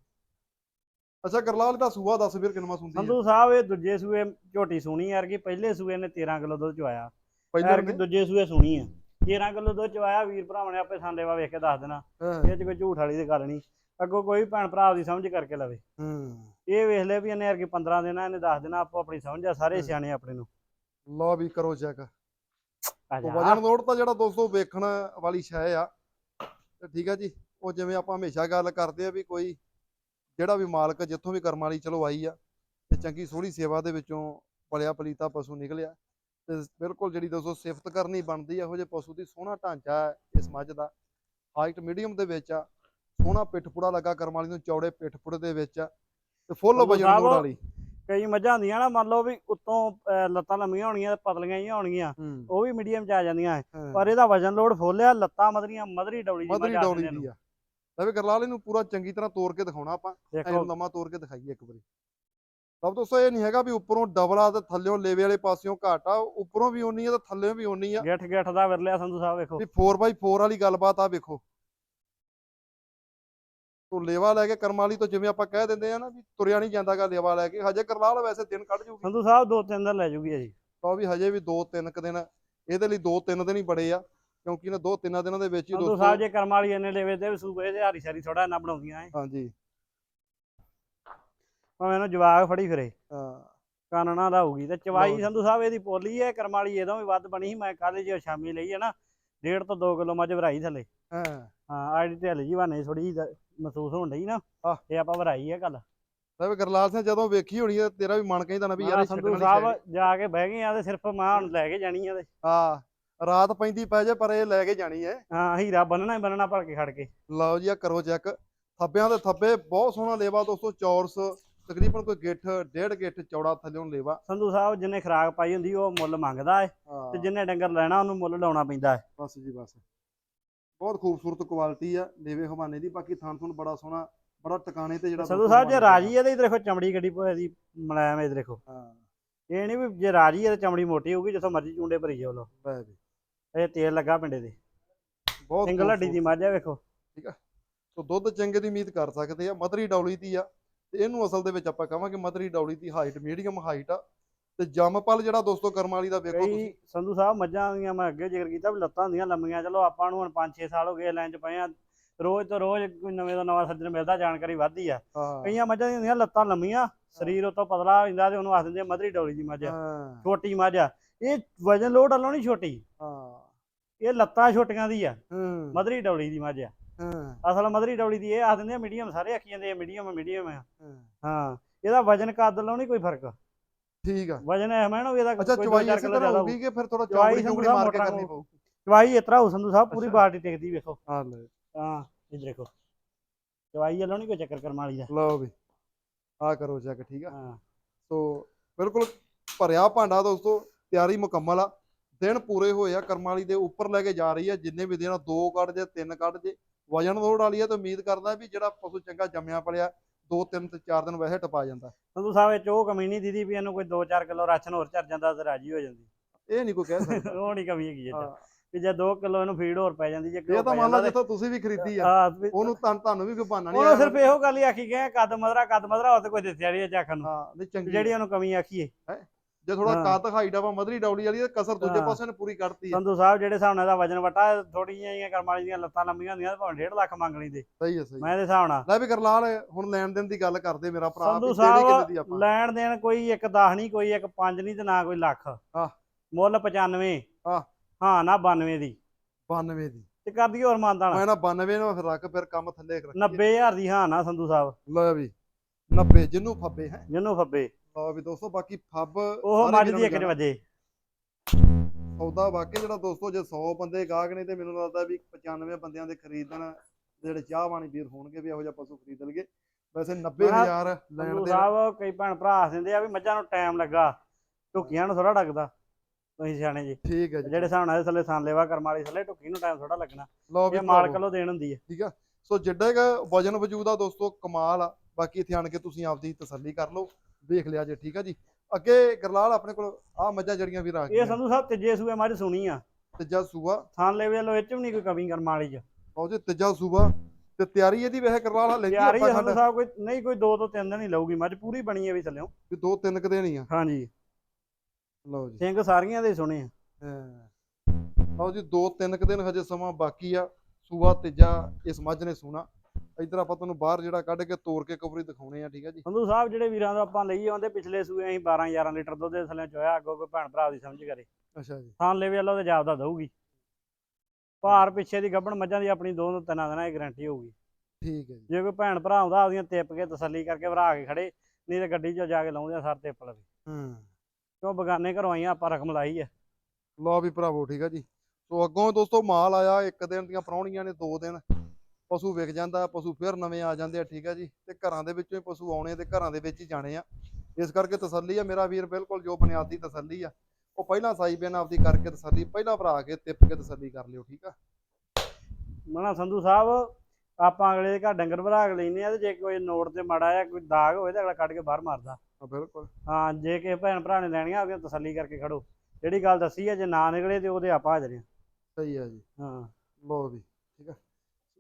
ਅੱਛਾ ਗਰਲਾਲ ਦਾ ਸੂਆ ਦੱਸ ਵੀਰ ਕਿੰਨਾ ਸੁਣਦੀ ਹੈ ਸੰਧੂ ਸਾਹਿਬ ਇਹ ਦੂਜੇ ਸੂਏ ਝੋਟੀ ਸੂਣੀ ਯਾਰ ਕਿ ਪਹਿਲੇ ਸੂਏ ਨੇ 13 ਕਿਲੋ ਦੁੱਧ ਚਵਾਇਆ ਪਹਿਲੇ ਕਿ ਦੂਜੇ ਸੂਏ ਸੂਣੀ ਆ। 13 ਕਿਲੋ ਦੁੱਧ ਚਵਾਇਆ ਵੀਰ ਭਰਾਵਾਂ ਨੇ ਆਪੇ ਸੰਦੇਵਾ ਵੇਖ ਕੇ ਦੱਸ ਦੇਣਾ। ਇਹ ਚ ਕੋਈ ਝੂਠ ਵਾਲੀ ਦੀ ਗੱਲ ਨਹੀਂ। ਅੱਗੋਂ ਕੋਈ ਭੈਣ ਭਰਾ ਦੀ ਸਮਝ ਕਰਕੇ ਲਵੇ। ਹੂੰ। ਇਹ ਵੇਖ ਲੈ ਵੀ ਇਹਨੇ ਕਿ 15 ਦਿਨਾਂ ਇਹਨੇ ਦੱਸ ਦੇਣਾ ਆਪੋ ਆਪਣੀ ਸਮਝ ਆ ਸਾਰੇ। ਸਿਆਣੇ ਆਪਣੇ ਨੂੰ। ਲਓ ਵੀ ਕਰੋ ਚੈੱਕ। ਵਜਨ ਲੋਡ ਤਾਂ ਜਿਹੜਾ ਦੋਸਤੋ ਵੇਖਣ ਵਾਲੀ ਸ਼ੈ ਆ। ਤੇ ਠੀਕ ਆ ਜੀ ਉਹ ਜਿਵੇਂ ਆਪਾਂ ਹਮੇਸ਼ਾ ਗੱਲ ਕਰਦੇ ਆ ਵੀ ਕੋਈ ਜਿਹੜਾ ਵੀ ਮਾਲਕ ਜਿੱਥੋਂ ਵੀ ਕਰਮ ਵਾਲੀ ਚਲੋ ਆਈ ਆ ਤੇ ਚੰਗੀ ਸੋਹਣੀ ਸੇਵਾ ਦੇ ਵਿੱਚੋਂ ਪਲਿਆ ਪਲੀਤਾ ਪਸ਼ੂ ਨਿਕਲਿਆ। ਤੇ ਬਿਲਕੁਲ ਜਿਹੜੀ ਦੋਸਤੋ ਸਿਫਤ ਕਰਨੀ ਬਣਦੀ ਆ ਇਹੋ ਜਿਹੇ ਪਸ਼ੂ ਦੀ ਸੋਹਣਾ ਢਾਂਚਾ ਇਸ ਮੱਝ ਦਾ ਹਾਈਟ ਮੀਡੀਅਮ ਦੇ ਵਿੱਚ ਆ ਸੋਹਣਾ ਪਿੱਠ ਪੁੜਾ ਲੱਗਾ ਕਰਮ ਵਾਲੀ ਨੂੰ ਚੌੜੇ ਪਿੱਠ ਪੁੜੇ ਦੇ ਵਿੱਚ ਤੇ ਫੁੱਲ ਵਜਨ ਲੋਡ ਵਾਲੀ। ਕਈ ਮੱਝਾਂ ਹੁੰਦੀਆਂ ਨਾ ਮੰਨ ਲਓ ਵੀ ਉੱਤੋਂ ਲੱਤਾਂ ਲੰਮੀਆਂ ਹੋਣਗੀਆਂ ਤੇ ਪਤਲੀਆਂ ਹੀ ਹੋਣਗੀਆਂ ਉਹ ਵੀ ਮੀਡੀਅਮ ਚ ਆ ਜਾਂਦੀਆਂ। ਪਰ ਇਹਦਾ ਵਜਨ ਲੋਡ ਫੋਲਿਆ ਲੱਤਾਂ ਮਦਰੀਆਂ ਮਦਰੀ ਡੌਲੀ ਮਧਰੀ ਡੌਲੀ ਦੀ ਆ। ਲੈ ਵੀ ਗਰਲਾਲ ਇਹਨੂੰ ਪੂਰਾ ਚੰਗੀ ਤਰ੍ਹਾਂ ਤੋੜ ਕੇ ਦਿਖਾਉਣਾ ਆਪਾਂ। ਇਹਨੂੰ ਲੰਮਾ ਤੋੜ ਕੇ ਦਿਖਾਈਏ ਇੱਕ ਵਾਰੀ। ਸਭ ਦੋਸਤੋ ਇਹ ਨਹੀਂ ਹੈਗਾ ਵੀ ਉੱਪਰੋਂ ਡਬਲ ਆ ਤੇ ਥੱਲਿਓਂ ਲੇਵੇ ਵਾਲੇ ਪਾਸਿਓਂ ਘੱਟ ਆ ਉੱਪਰੋਂ ਵੀ ਓਨੀ ਆ ਤੇ ਥੱਲਿਓਂ ਵੀ ਓਨੀ ਆ। ਗਿੱਠ ਗਿੱਠ ਦਾ ਵਿਰਲਿਆ ਸੰਧੂ ਸਾਹਿਬ ਵੇਖੋ। ਵੀ 4x4 ਵਾਲੀ ਗੱਲਬਾਤ ਆ ਵੇਖੋ। ਤੋ ਲੇਵਾ ਲੈ ਕੇ ਕਰਮ ਵਾਲੀ ਤੋਂ ਜਿਵੇਂ ਆਪਾਂ ਕਹਿ ਦਿੰਦੇ ਆ ਨਾ ਵੀ ਤੁਰਿਆ ਨਹੀਂ ਜਾਂਦਾਗਾ ਲੇਵਾ ਲੈ ਕੇ ਹਜੇ ਕਰਲਾਲ ਵੈਸੇ ਦਿਨ ਕੱਢ ਜੂਗੀ। ਸੰਧੂ ਸਾਹਿਬ ਦੋ ਤਿੰਨ ਦਿਨ ਲੈ ਜੂਗੀ ਜੀ ਤਾਂ ਵੀ ਹਜੇ ਵੀ 2-3 ਕ ਦਿਨ ਇਹਦੇ ਲਈ 2-3 ਦਿਨ ਹੀ ਬੜੇ ਆ ਕਿਉਂਕਿ ਇਹਨੇ 2-3 ਦਿਨਾਂ ਦੇ ਵਿੱਚ ਹੀ ਸੰਧੂ ਸਾਹਿਬ ਦੋਸਤੋ ਜੇ ਕਰਮ ਵਾਲੀ ਇਹਨੇ ਲੈਵੇ ਤੇ ਸੂਬੇ ਦੇ ਹਾਰੀ ਸਾਰੀ ਥੋੜਾ ਨਾ ਬਣਾਉਂਦੀਆਂ ਐ। ਹਾਂਜੀ। ਭਾਵੇਂ ਇਹਨੂੰ ਜਵਾਗ ਫੜੀ ਫਿਰੇ। ਹਾਂ। ਕਾਨਣਾ ਦਾ ਹੋਊਗੀ। ਤੇ ਚਵਾਈ ਲਓ ਜੀ। ਸੰਧੂ ਸਾਹਿਬ ਇਹਦੀ ਪੋਲੀ ਹੈ ਕਰਮ ਵਾਲੀ ਇਹਦੋਂ ਵੀ ਵੱਧ ਬਣੀ ਸੀ। ਮੈਂ ਕੱਲ ਜੇ ਸ਼ਾਮੀ ਲਈ ਹੈ ਨਾ ਡੇਢ ਤੋਂ 2 ਕਿਲੋ ਮੱਝ ਭਰਾਈ ਥੱਲੇ। ਹਾਂ। ਹਾਂ ਤੇ ਹਲੇ ਜੀ ਬਣੇ ਥੋੜੀ ਜਿਹੀ ਮਹਿਸੂਸ ਹੋਣ ਡਈ ਨਾ ਆਹ। ਇਹ ਆਪਾਂ ਭਰਾਈ ਹੈ ਕੱਲ ਲੈ ਵੀ ਗਰਲਾਲ ਸਿੰਘ ਜਦੋਂ ਵੇਖੀ ਹੋਣੀ ਆ ਤੇਰਾ ਵੀ ਮਨ ਕਹਿੰਦਾ ਨਾ ਵੀ ਯਾਰ ਇਹ ਸੰਧੂ ਨੀ। ਸਾਹਿਬ ਜਾ ਕੇ ਬਹਿ ਗਏ ਆ ਤੇ ਸਿਰਫ ਮਾਂ ਹੁਣ ਲੈ ਕੇ ਜਾਣੀ ਆ ਤੇ। ਹਾਂ ਰਾਤ ਪੈਂਦੀ ਪੈ ਜੇ ਪਰ ਇਹ ਲੈ ਕੇ ਜਾਣੀ ਐ। ਹਾਂ ਹੀਰਾ ਬੰਨਣਾ ਹੀ ਬੰਨਣਾ ਭੜ ਕੇ ਖੜ ਕੇ। ਲਓ ਜੀ ਆ ਕਰੋ ਚੈੱਕ। ਥੱਬਿਆਂ ਦੇ ਥੱਬੇ ਬਹੁਤ ਸੋਹਣਾ ਲੇਵਾ ਦੋਸਤੋ ਚੌਰਸ ਤਕਰੀਬਨ ਕੋਈ ਗਿੱਠ ਡੇਢ ਗਿੱਠ ਚੌੜਾ ਥੱਲੇੋਂ ਲੇਵਾ। ਸੰਧੂ ਸਾਹਿਬ ਜਿੰਨੇ ਖਰਾਕ ਪਾਈ ਹੁੰਦੀ ਉਹ ਮੁੱਲ ਮੰਗਦਾ ਹੈ। ਤੇ ਹਾਂ ਜਿੰਨੇ ਡੰਗਰ ਲੈਣਾ ਉਹਨੂੰ ਮੁੱਲ ਲਾਉਣਾ ਪੈਂਦਾ ਹੈ ਬਸ ਜੀ ਬਸ। ਬਹੁਤ ਖੂਬਸੂਰਤ ਕੁਆਲਿਟੀ ਆ ਲੇਵੇ ਹਵਾਨੇ ਦੀ ਬਾਕੀ ਥਣ ਥਣ ਬੜਾ ਸੋਹਣਾ ਬੜਾ ਟਿਕਾਣੇ ਤੇ ਜਿਹੜਾ ਸੰਧੂ ਸਾਹਿਬ ਜੇ ਰਾਜੀ ਹੈ ਤੇ ਦੇਖੋ ਚਮੜੀ ਗੱਡੀ ਦੀ ਮਲਾਇਮ ਇਹ ਦੇਖੋ। ਹਾਂ। ਇਹ ਨਹੀਂ ਵੀ ਜੇ ਰਾਜੀ ਹੈ ਤੇ ਚਮੜੀ ਮੋਟੀ ਹੋਊਗੀ ਜਿੱਥੋਂ ਮਰਜ਼ੀ ਚੁੰਡੇ ਭਰੀ ਜਾਓ ਲੋ ਇਹ ਤੇਲ ਲੱਗਾ ਪਿੰਡੇ ਦੇ ਬਹੁਤ ਸਿੰਗਲ ਹੱਡੀ ਦੀ ਮੱਝ ਵੇਖੋ। ਸੋ ਦੁੱਧ ਚੰਗੇ ਦੀ ਉਮੀਦ ਕਰ ਸਕਦੇ ਆ ਮਧਰੀ ਡੌਲੀ ਦੀ ਆ। ਤੇ ਇਹਨੂੰ ਅਸਲ ਦੇ ਵਿੱਚ ਆਪਾਂ ਕਹਾਂਗੇ ਮਧਰੀ ਡੌਲੀ ਦੀ ਹਾਈਟ ਮੀਡੀਅਮ ਹਾਈਟ ਆ। ਤੇ ਜੰਮਪਲ ਜਿਹੜਾ ਦੋਸਤੋ ਕਰਮ ਵਾਲੀ ਦਾ ਵੇਖੋ ਕਈ ਤੁਸੀਂ। ਸੰਧੂ ਸਾਹਿਬ ਮੱਝਾਂ ਦੀਆਂ ਮੈਂ ਅੱਗੇ ਜ਼ਿਕਰ ਕੀਤਾ ਵੀ ਲੱਤਾਂ ਹੁੰਦੀਆਂ ਲੰਮੀਆਂ ਚਲੋ ਆਪਾਂ ਨੂੰ ਹੁਣ 5-6 ਸਾਲ ਹੋ ਗਏ ਲਾਈਨ 'ਚ ਪਏ ਆ ਰੋਜ਼ ਤੋਂ ਰੋਜ਼ ਕੋਈ ਨਵੇਂ ਤੋਂ ਨਵਾਂ ਸੱਜਣ ਮਿਲਦਾ ਜਾਣਕਾਰੀ ਵੱਧਦੀ ਆ। ਹਾਂ। ਕਈਆਂ ਮੱਝਾਂ ਦੀਆਂ ਹੁੰਦੀਆਂ ਲੱਤਾਂ ਲੰਮੀਆਂ ਸਰੀਰ ਉਤੋਂ ਪਤਲਾ ਹੋ ਜਾਂਦਾ ਤੇ ਉਹਨੂੰ ਆਖ ਦਿੰਦੇ ਆ ਮਧਰੀ ਡੌਲੀ ਦੀ ਮੱਝ ਆ। ਹਾਂ। ਛੋਟੀ ਮੱਝ ਆ। ਇਹ ਵਜਨ ਲੋਡ ਵਾਲੋਂ ਨਹੀਂ ਛੋਟੀ। ਹਾਂ। ਇਹ ਲੱਤਾਂ ਛੋਟੀਆਂ ਦੀ ਆ ਹੂੰ। ਮਧਰੀ ਡੌਲੀ ਦੀ ਮੱਝ ਆ। ਹਾਂ। ਅਸਲ ਮਧਰੀ ਡੌਲੀ ਦੀ ਇਹ ਆਖ ਦਿੰਦੇ ਆ ਮੀਡੀਅਮ ਸਾਰੇ ਆਖੀ ਜਾਂਦੇ ਆ ਮੀਡੀਅਮ ਮੀਡੀਅਮ ਆ। ਹਾਂ। ਹਾਂ ਇਹਦਾ ਵਜਨ ਕੱਦ ਨਾਲੋਂ ਨਹੀਂ ਕੋਈ ਫ਼ਰਕ। ਠੀਕ ਆ। ਵਜਨ ਐ ਮੈਂ ਨਾ ਇਹਦਾ ਅੱਛਾ ਚਵਾਈ ਇਸੇ ਤਰ੍ਹਾਂ ਹੋਊਗੀ ਕਿ ਫਿਰ ਥੋੜਾ ਚੌੜੀ ਚੌੜੀ ਮਾਰ ਕੇ ਕਰਨੀ ਪਊ? ਚਵਾਈ ਇਤਰਾ ਹੋ ਸੰਧੂ ਸਾਹਿਬ ਪੂਰੀ। ਬਾਲਟੀ ਟਿਕਦੀ ਵੇਖੋ। ਹਾਂ ਲੈ ਹਾਂ ਇਹ ਦੇਖੋ। ਚਵਾਈ ਵਾਲੋਂ ਨਹੀਂ ਕੋਈ ਚੱਕਰ ਵਾਲੀ ਦਾ। ਲਓ ਵੀ ਆ ਕਰੋ ਚੈੱਕ ਠੀਕ ਆ। ਹਾਂ। ਸੋ ਬਿਲਕੁਲ ਭਰਿਆ ਭਾਂਡਾ ਦੋਸਤੋ ਤਿਆਰੀ ਮੁਕੰਮਲ ਆ। ਦਿਨ ਪੂਰੇ ਹੋਏ ਆ ਕਰਮ ਵਾਲੀ ਦੇ ਉੱਪਰ ਲੈ ਕੇ ਜਾ ਰਹੀ ਆ ਜਿੰਨੇ ਵੀ ਦਿਨ ਦੋ ਕੱਢ ਜੇ ਤਿੰਨ ਕੱਢ ਜੇ। ਵਜਨ ਲੋੜ ਵਾਲੀ ਆ ਤੇ ਉਮੀਦ ਕਰਦਾ ਵੀ ਜਿਹੜਾ ਪਸ਼ੂ ਚੰਗਾ ਜੰਮਿਆ ਪਲਿਆ ਦੋ ਤਿੰਨ ਤੇ ਚਾਰ ਦਿਨ ਵੈਸੇ ਟਪਾ ਜਾਂਦਾ। ਸੰਧੂ ਸਾਹਿਬ ਵਿੱਚ ਉਹ ਕਮੀ ਨਹੀਂ ਦੀਦੀ ਵੀ ਇਹਨੂੰ ਕੋਈ 2-4 ਕਿਲੋ ਰਾਸ਼ਨ ਹੋਰ ਚੜ ਜਾਂਦਾ ਤੇ ਰਾਜੀ ਹੋ ਜਾਂਦੀ। ਇਹ ਨਹੀਂ ਕੋਈ ਕਹਿ ਸਕਦਾ। ਉਹ ਨਹੀਂ ਕਮੀ ਹੈਗੀ ਇਹ 'ਚ। ਵੀ ਜੇ 2 ਕਿਲੋ ਇਹਨੂੰ ਫੀਡ ਹੋਰ ਪੈ ਜਾਂਦੀ ਜੇ ਇਹ ਤਾਂ ਮੰਨ ਲਾ ਜਿੱਥੋਂ ਤੁਸੀਂ ਵੀ ਖਰੀਦੀ ਆ। ਉਹਨੂੰ ਤੁਹਾਨੂੰ ਤੁਹਾਨੂੰ ਵੀ ਕੋਈ ਬਹਾਨਾ ਨਹੀਂ ਉਹਨੂੰ ਸਿਰਫ ਇਹੋ ਗੱਲ ਹੀ ਆਖੀ ਗਏ ਕੱਦ ਮਧਰਾ ਕੱਦ ਮਧਰਾ ਉਹ ਤੇ ਕੋਈ ਦੱਸਿਆ ਨਹੀਂ ਚਾਖਣ ਨੂੰ। ਹਾਂ ਨਹੀਂ ਚੰਗੀ ਜਿਹੜੀ ਉਹਨੂੰ ਕਮੀ ਆਖੀਏ। ਜੇ ਥੋੜਾ। ਕੱਦ ਹਾਈਟ ਆ ਵਾ ਮਧਰੀ ਡੌਲੀ ਵਾਲੀ ਤੇ ਕਸਰ ਦੂਜੇ। ਪਾਸੇ ਨੇ ਪੂਰੀ ਕੱਢਤੀ ਸੰਧੂ ਸਾਹਿਬ ਜਿਹੜੇ ਹਿਸਾਬ ਨਾਲ ਦਾ ਵਜਨ ਵਟਾ ਥੋੜੀਆਂ ਜਿਹੀਆਂ ਕਰਮ ਵਾਲੀ ਦੀਆਂ ਲੱਤਾਂ ਲੰਮੀਆਂ ਹੁੰਦੀਆਂ ਤੇ ਭਾਵੇਂ 1.5 ਲੱਖ ਮੰਗ ਲੈਂਦੇ ਸਹੀ ਹੈ ਸਹੀ ਮੈਂ ਇਹਦੇ ਹਿਸਾਬ ਨਾਲ। ਲੈ ਵੀ ਕਰਲਾਲ ਹੁਣ ਲੈਣ ਦੇਣ ਦੀ ਗੱਲ ਕਰਦੇ ਮੇਰਾ ਭਰਾ ਸੰਧੂ ਦੀ ਸਾਹਿਬ ਆਪਾਂ? ਲੈਣ ਦੇਣ ਕੋਈ ਇੱਕ 10 ਨਹੀਂ ਕੋਈ ਇੱਕ 5 ਨਹੀਂ ਤੇ ਨਾ ਕੋਈ ਲੱਖ। ਹਾਂ। ਮੁੱਲ 95 ਹਾਂ। ਹਾਂ ਨਾ 92 ਦੀ। 92 ਦੀ। ਤੇ ਕਰ ਦਈਏ ਹੋਰ ਮਾਨਦਾਨ। ਮੈਂ ਨਾ 92 ਨੂੰ ਫਿਰ ਰੱਖ ਫਿਰ ਕੰਮ ਥੱਲੇ ਰੱਖ 90000 ਦੀ ਹਾਂ ਨਾ ਸੰਧੂ ਸਾਹਿਬ। ਲੈ ਵੀ 90 ਜਿੰਨੂੰ ਫੱਬੇ ਹੈ? ਜਿਹਨੂੰ ਫੱਬੇ। ਲਓ ਵੀ ਦੋਸਤੋ ਬਾਕੀ ਫੱਬ ਉਹ ਮੱਝ ਦੀ ਇੱਕ। ਵਜੇ? ਸੌਦਾ ਵਾਕਈ ਜਿਹੜਾ ਦੋਸਤੋ ਜੇ 100 ਬੰਦੇ ਗਾਹਕ ਨੇ ਤੇ ਮੈਨੂੰ ਲੱਗਦਾ ਵੀ 95 ਬੰਦਿਆਂ ਦੇ ਖਰੀਦਣ ਜਿਹੜੇ ਚਾਹਵਾਨੀ ਵੀਰ ਹੋਣਗੇ ਵੀ ਇਹੋ ਜਿਹਾ ਪਸ਼ੂ ਖਰੀਦ ਲਣਗੇ ਵੈਸੇ 90000 ਲੈਣ ਦੇ ਸਾਹਿਬ ਕਈ ਭੈਣ ਭਰਾ ਹੱਸ ਦਿੰਦੇ ਆ ਵੀ ਮੱਝਾਂ ਨੂੰ ਟਾਈਮ ਲੱਗਾ। ਢੁੱਕੀਆਂ ਨੂੰ ਥੋੜਾ ਲੱਗਦਾ ਤੁਸੀਂ ਸਿਆਣੇ ਜੀ। ਠੀਕ ਹੈ ਜੀ। ਜਿਹੜੇ ਹਿਸਾਬ ਨਾਲ ਥੱਲੇ ਸਾਨ ਲੇਵਾ ਕਰਮ ਵਾਲੀ ਥੱਲੇ ਢੁੱਕੀ ਨੂੰ ਟਾਈਮ ਥੋੜਾ ਲੱਗਣਾ। ਇਹ ਮਾਲਕ ਵੱਲੋਂ ਦੇਣ ਹੁੰਦੀ ਹੈ। ਠੀਕ ਆ। ਸੋ ਜਿੱਡਾ ਹੈਗਾ ਵਜਨ ਵਜੂਦ ਆ ਦੋਸਤੋ ਕਮਾਲ ਆ। ਬਾਕੀ ਇੱਥੇ ਆਣ ਕੇ ਤੁਸੀਂ ਆਪਦੀ ਤਸੱਲੀ ਕਰ ਲਓ। ਵੇਖ ਲਿਆ ਜੇ ਠੀਕ ਆ ਜੀ। ਅੱਗੇ ਗਰਲਾਲ ਆਪਣੇ ਕੋਲ ਆ ਮੱਝਾਂ ਜੜੀਆਂ ਵੀ ਰੱਖ ਇਹ ਸੰਧੂ ਸਾਹਿਬ ਤੀਜੇ ਸੂਏ ਮੱਝ ਸੁਣੀ ਆ। ਤੀਜਾ ਸੂਆ। ਥਾਨ ਲੇਵੇ ਵੱਲੋਂ ਇਹ ਚ ਵੀ ਨਹੀਂ ਕੋਈ ਕਮੀ ਕਰਮ ਵਾਲੀ ਚ। ਉਹ ਜੀ ਤੀਜਾ ਸੂਆ। ਤੇ ਤਿਆਰੀ ਇਹਦੀ ਵੈਸੇ ਗਰਲਾਲ ਹਾਲੇ ਕੀ ਤਿਆਰੀ ਆਪਾਂ ਆ ਖੰਡ। ਸਾਹਿਬ ਕੋਈ ਨਹੀਂ ਕੋਈ ਦੋ ਤੋਂ ਤਿੰਨ ਦਿਨ ਹੀ ਲਊਗੀ ਮੱਝ ਪੂਰੀ ਬਣੀ ਹੈ ਵੀ ਥੱਲਿਓਂ। ਵੀ ਦੋ ਤਿੰਨ ਕੁ ਦਿਨ ਹੀ ਆ। ਹਾਂਜੀ। ਲਓ ਜੀ। ਸਿੰਘ ਸਾਰੀਆਂ ਦੇ ਸੁਣੇ ਆ। ਹਾਂ। ਲਓ ਜੀ ਦੋ ਤਿੰਨ ਕੁ ਦਿਨ ਹਜੇ ਸਮਾਂ ਬਾਕੀ ਆ। ਸੂਆ ਤੀਜਾ ਇਸ ਮੱਝ ਨੇ ਸੂਣਾ। ਇੱਧਰ ਆਪਾਂ ਤੁਹਾਨੂੰ ਬਾਹਰ ਜਿਹੜਾ ਕੱਢ ਕੇ ਤੋੜ ਕੇ ਕਵਰੀ ਦਿਖਾਉਣੇ ਆ ਠੀਕ ਆ ਜੀ? ਸੰਧੂ ਸਾਹਿਬ ਜਿਹੜੇ ਵੀਰਾਂ ਤੋਂ ਆਪਾਂ ਲਈ ਆਉਂਦੇ ਪਿਛਲੇ ਸੂਏ ਅਸੀਂ 12 11 ਲੀਟਰ ਦੁੱਧ ਦੇ ਥੱਲੇ ਚੋਇਆ ਅੱਗੋਂ ਕੋਈ ਭੈਣ ਭਰਾ ਦੀ ਸਮਝ ਕਰੇ। ਅੱਛਾ ਜੀ। ਥਾਨ ਲੇਵੇ ਵੱਲੋਂ ਤੇ ਜਾਪਦਾ ਦਊਗੀ। ਭਾਰ ਪਿੱਛੇ ਦੀ ਗੱਭਣ ਮੱਝਾਂ ਦੀ ਆਪਣੀ ਦੋ ਤੋਂ ਤਿੰਨਾਂ ਦਿਨਾਂ ਦੀ ਗਾਰੰਟੀ ਹੋਊਗੀ। ਠੀਕ ਹੈ ਜੀ। ਜੇ ਕੋਈ ਭੈਣ ਭਰਾ ਆਉਂਦਾ ਆਪਦੀਆਂ ਤਿੱਪ ਕੇ ਤਸੱਲੀ ਕਰਕੇ ਭਰਾ ਕੇ ਖੜੇ ਨਹੀਂ ਤੇ ਗੱਡੀ 'ਚ ਜਾ ਕੇ ਲਾਉਂਦੇ ਆ ਸਰ ਤਿੱਪ ਲਵੇ। ਹਾਂ। ਕਿਉਂ ਬਗਾਨੇ ਘਰੋਂ ਆਈਆਂ ਆਪਾਂ ਰਕਮ ਲਾਈ ਆ। ਲਓ ਵੀ ਭਰਾਵੋ ਠੀਕ ਆ ਜੀ। ਸੋ ਅੱਗੋਂ ਦੋਸਤੋ ਮਾਲ ਆਇਆ ਇੱਕ ਦਿਨ ਦੀਆਂ ਪ੍ਰਾਹੁਣੀਆਂ ਨੇ ਦੋ ਦਿਨ। ਪਸ਼ੂ ਵਿਕ ਜਾਂਦਾ ਪਸ਼ੂ ਫਿਰ ਨਵੇਂ ਆ ਜਾਂਦੇ ਆ ਠੀਕ ਆ ਜੀ। ਤੇ ਘਰਾਂ ਦੇ ਵਿੱਚੋਂ ਹੀ ਪਸ਼ੂ ਆਉਣੇ ਤੇ ਘਰਾਂ ਦੇ ਵਿੱਚ ਹੀ ਜਾਣੇ ਆ। ਇਸ ਕਰਕੇ ਤਸੱਲੀ ਆ ਮੇਰਾ ਵੀਰ ਬਿਲਕੁਲ ਜੋ ਬੁਨਿਆਦੀ ਤਸੱਲੀ ਆ ਉਹ ਪਹਿਲਾਂ ਸਾਈ ਬੇਨ ਆਪਦੀ ਕਰਕੇ ਤਸੱਲੀ ਪਹਿਲਾਂ ਭਰਾ ਕੇ ਤਿੱਪ ਕੇ ਤਸੱਲੀ ਕਰ ਲਿਓ ਠੀਕ ਆ। ਮਨਾ ਸੰਧੂ ਸਾਹਿਬ ਆਪਾਂ ਅਗਲੇ ਦੇ ਘਰ ਡੰਗਰ ਭਰਾ ਕੇ ਲੈਨੇ ਆ ਤੇ ਜੇ ਕੋਈ ਨੋਟ ਤੇ ਮਾੜਾ ਆ ਕੋਈ ਦਾਗ ਹੋਵੇ ਤਾਂ ਅਗਲਾ ਕੱਢ ਕੇ ਬਾਹਰ ਮਾਰਦਾ। ਬਿਲਕੁਲ। ਹਾਂ ਜੇ ਕਿਸੇ ਭੈਣ ਭਰਾ ਨੇ ਲੈਣੀਆਂ ਆਪਦੀਆਂ ਤਸੱਲੀ ਕਰਕੇ ਖੜੋ। ਜਿਹੜੀ ਗੱਲ ਦੱਸੀ ਆ ਜੇ ਨਾ ਨਿਕਲੇ ਤੇ ਉਹਦੇ ਆਪਾਂ ਹਾਜ਼ਰ ਆ। ਸਹੀ ਆ ਜੀ। ਹਾਂ। ਲਓ ਵੀ ਠੀਕ ਆ।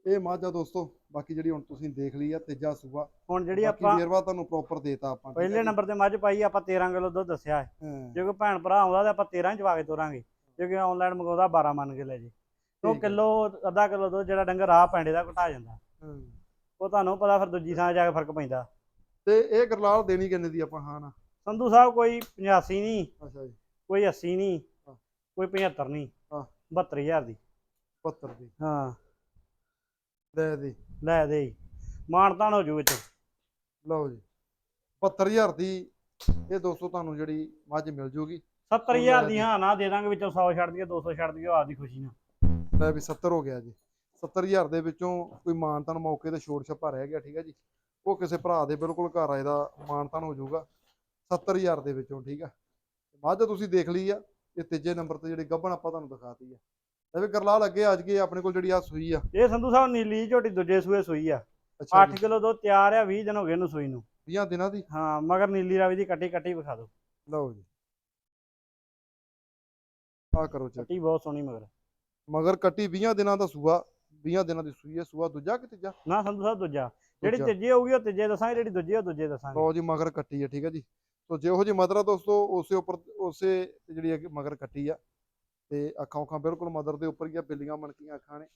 ਇਹ ਮੱਝ ਦੋਸਤੋ ਬਾਕੀ ਜਿਹੜੀ ਹੁਣ ਤੁਸੀਂ ਦੇਖ ਲਈ ਆ ਤੀਜਾ ਸੂਆ। ਹੁਣ ਜਿਹੜੀ ਬਾਕੀ ਆਪਾਂ ਵੇਰਵਾ ਤੁਹਾਨੂੰ ਪ੍ਰੋਪਰ ਦੇਤਾ ਆਪਾਂ ਪਹਿਲੇ? ਨੰਬਰ ਤੇ ਮੱਝ ਪਾਈ ਆਪਾਂ 13 ਕਿਲੋ ਦੁੱਧ ਦੱਸਿਆ ਹੈ। ਜੇ ਕੋਈ ਭੈਣ ਭਰਾ ਆਉਂਦਾ ਤਾਂ ਆਪਾਂ 13 ਹੀ ਚਵਾ ਕੇ ਤੋਰਾਂਗੇ। ਜੇ ਕੋਈ ਆਨਲਾਈਨ ਮੰਗਾਉਂਦਾ 12 ਮੰਨ ਕੇ ਲੈ ਜੇ। ਉਹ। ਕਿਲੋ ਅੱਧਾ ਕਿਲੋ ਦੁੱਧ ਜਿਹੜਾ ਡੰਗਰ ਆ ਪੈਂਡੇ ਦਾ ਘਟਾ ਜਾਂਦਾ। ਉਹ ਤੁਹਾਨੂੰ ਪਤਾ ਫਿਰ ਦੂਜੀ ਥਾਂ ਜਾ ਕੇ ਫ਼ਰਕ ਪੈਂਦਾ। ਤੇ ਇਹ ਗਰਲਾਲ ਦੇਣੀ ਕਿੰਨੇ ਦੀ ਆਪਾਂ ਹਾਂ ਨਾ? ਸੰਧੂ ਸਾਹਿਬ ਕੋਈ 85 ਨਹੀਂ ਅੱਛਾ ਜੀ। ਕੋਈ 80 ਨਹੀਂ। ਕੋਈ 75 ਨਹੀਂ ਹਾਂ। 72000 ਦੀ। 72 ਦੀ। ਹਾਂ। ਲੈ ਦੀ ਲੈ ਦੇ ਮਾਨਤਾਨ ਹੋ ਜੂ ਵਿੱਚ। ਲਓ ਜੀ। 72000 ਦੀ ਇਹ ਦੋਸਤੋ ਤੁਹਾਨੂੰ ਜਿਹੜੀ ਮੱਝ ਮਿਲ ਜੂਗੀ। 70000 ਦੀ ਹਾਂ ਨਾ ਦੇ ਦਾਂਗੇ ਵਿੱਚੋਂ 100 ਛੱਡ ਦਈਏ 200 ਛੱਡ ਦਈਏ ਆਪਦੀ ਖੁਸ਼ੀ ਨਾਲ। ਲੈ ਵੀ 70 ਹੋ ਗਿਆ ਜੀ। 70000 ਦੇ ਵਿੱਚੋਂ ਕੋਈ ਮਾਨਤਨ ਮੌਕੇ ਤੇ ਛੋੜ ਛੱਪਾ ਰਹਿ ਗਿਆ ਠੀਕ ਹੈ ਜੀ। ਉਹ ਕਿਸੇ ਭਰਾ ਦੇ ਬਿਲਕੁਲ ਘਰ ਆਏ ਦਾ ਮਾਨਤਨ ਹੋ ਜਾਊਗਾ 70000 ਦੇ ਵਿੱਚੋਂ ਠੀਕ ਆ। ਮੱਝ ਤੁਸੀਂ ਦੇਖ ਲਈ ਆ ਇਹ ਤੀਜੇ ਨੰਬਰ ਤੇ ਜਿਹੜੀ ਗੱਭਣ ਆਪਾਂ ਤੁਹਾਨੂੰ ਦਿਖਾਤੀ ਆ। ਇਹ ਵੀ ਗਰਲਾਲ ਅੱਗੇ ਅੱਜ ਕੇ ਆਪਣੇ ਕੋਲ ਜਿਹੜੀ ਆ ਸੂਈ ਆ? ਇਹ ਸੰਧੂ ਸਾਹਿਬ ਨੀਲੀ ਝੋਟੀ ਦੂਜੇ ਸੂਏ ਸੂਈ ਆ। ਅੱਛਾ 8 ਕਿਲੋ ਦੁੱਧ ਤਿਆਰ ਆ 20 ਦਿਨ ਹੋ ਗਏ ਇਹਨੂੰ ਸੂਈ ਨੂੰ। 20 ਦਿਨਾਂ ਦੀ? ਹਾਂ ਮਗਰ ਨੀਲੀ ਰਾਵੀ ਦੀ ਕੱਟੀ ਕੱਟੀ ਵਿਖਾ ਦਿਓ। ਲਓ ਜੀ। ਆ ਕਰੋ ਚੈੱਕ ਕੱਟੀ ਬਹੁਤ ਸੋਹਣੀ ਮਗਰ। ਮਗਰ ਕੱਟੀ 20 ਦਿਨਾਂ ਦਾ ਸੂਆ 20 ਦਿਨਾਂ ਦੀ ਸੂਈ ਹੈ ਸੂਆ ਦੂਜਾ ਕਿ ਤੀਜਾ? ਨਾ ਸੰਧੂ ਸਾਹਿਬ ਦੂਜਾ। ਜਿਹੜੀ। ਤੀਜੀ ਹੋਊਗੀ ਉਹ ਤੀਜੇ ਦੱਸਾਂਗੇ ਜਿਹੜੀ ਦੂਜੀ ਉਹ ਦੂਜੇ ਦੱਸਾਂਗੇ। ਲਓ ਜੀ ਮਗਰ ਕੱਟੀ ਹੈ ਠੀਕ ਹੈ ਜੀ। ਸੋ ਜਿਹੋ ਜੀ ਮਦਰ ਆ ਦੋਸਤੋ ਉਸੇ ਉੱਪਰ ਉਸੇ ਜਿਹੜੀ ਮਗਰ ਕੱਟੀ ਆ। ਤੇ ਅੱਖਾਂ ਅੱਖਾਂ ਬਿਲਕੁਲ ਮਦਰ ਦੇ ਉੱਪਰ ਹੀ ਆ ਬਿੱਲੀਆਂ ਮਣਕੀਆਂ ਅੱਖਾਂ ਨੇ।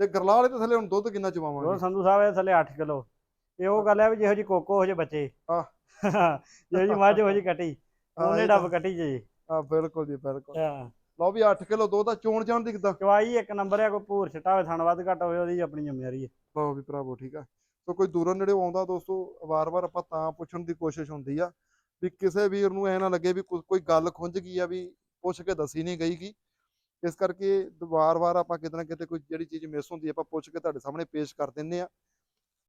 ਤੇ ਗਰਲਾਲ ਦੇ ਥੱਲੇ ਹੁਣ ਦੁੱਧ ਕਿੰਨਾ ਉਹ ਚਵਾਵਾਂਗੇ ਸੰਧੂ ਸਾਹਿਬ ਇਹ ਥੱਲੇ 8 ਕਿਲੋ। ਇਹ ਉਹ ਗੱਲ ਹੈ ਵੀ ਜਿਹੋ ਜੀ ਕੋਕੋ ਹੋ ਜੇ ਬੱਚੇ। ਆਹ। [laughs] ਜਿਹੋ ਜੀ ਮੱਝ ਹੋ ਜੀ ਕੱਟੀ। ਉਹਨੇ ਡੱਬ ਕੱਟੀ ਜੀ। ਆ ਬਿਲਕੁਲ ਜੀ ਬਿਲਕੁਲ। ਹਾਂ। ਲਓ ਵੀ 8 ਕਿਲੋ ਦੁੱਧ ਦਾ ਚੋਣ ਜਾਣ ਦੀ ਕਿਦਾਂ? ਚਵਾਈ ਇੱਕ ਨੰਬਰ ਆ ਕੋਈ ਭੂਰ ਛਟਾ ਹੋਵੇ ਥਣ ਵੱਧ ਘੱਟ ਹੋਵੇ ਉਹਦੀ ਆਪਣੀ ਜ਼ਿੰਮੇਵਾਰੀ ਹੈ ਲਓ ਵੀ ਭਰਾਵੋ ਠੀਕ ਆ। ਸੋ ਕੋਈ ਦੂਰੋਂ ਨੇੜੇ ਆਉਂਦਾ ਦੋਸਤੋ ਵਾਰ-ਵਾਰ ਆਪਾਂ ਤਾਂ ਪੁੱਛਣ ਦੀ ਕੋਸ਼ਿਸ਼ ਹੁੰਦੀ ਆ ਵੀ ਕਿਸੇ ਵੀਰ ਨੂੰ ਐ ਨਾ ਲੱਗੇ ਵੀ ਕੋਈ ਗੱਲ ਖੁੰਝ ਗਈ ਆ ਵੀ ਪੁੱਛ ਕੇ ਦੱਸੀ ਨਹੀਂ ਗਈ ਗੀ। ਇਸ ਕਰਕੇ ਵਾਰ-ਵਾਰ ਆਪਾਂ ਕਿਤੇ ਨਾ ਕਿਤੇ ਕੋਈ ਜਿਹੜੀ ਚੀਜ਼ ਮਿਸ ਹੁੰਦੀ ਆਪਾਂ ਪੁੱਛ ਕੇ ਤੁਹਾਡੇ ਸਾਹਮਣੇ ਪੇਸ਼ ਕਰ ਦਿੰਨੇ ਆ।